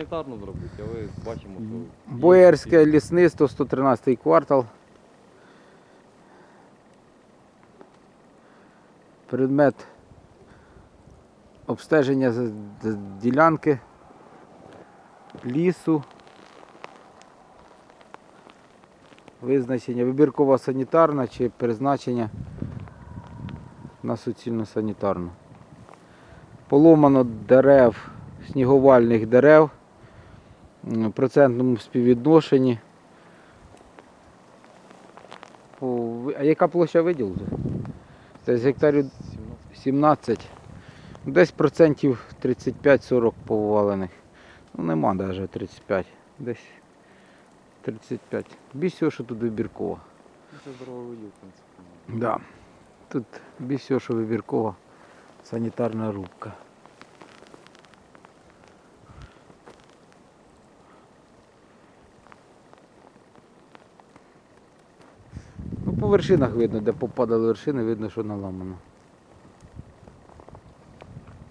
Санітарно зробити, а ви бачимо, що... Боярське лісництво, 113 квартал. Предмет обстеження ділянки лісу. Визначення вибіркова санітарна чи призначення на суцільно санітарну. Поломано дерев, сніговальних дерев процентному співвідношенні. А яка площа виділу? Це з гектарів 17. Десь процентів 35-40 повалених. Ну нема навіть 35. Десь 35. Більш всього, що тут вибіркова. Ну, Це здоровий виділ, в принципі. Да. Тут більш всього, що вибіркова санітарна рубка. По вершинах видно, де попадали вершини, видно, що наламано.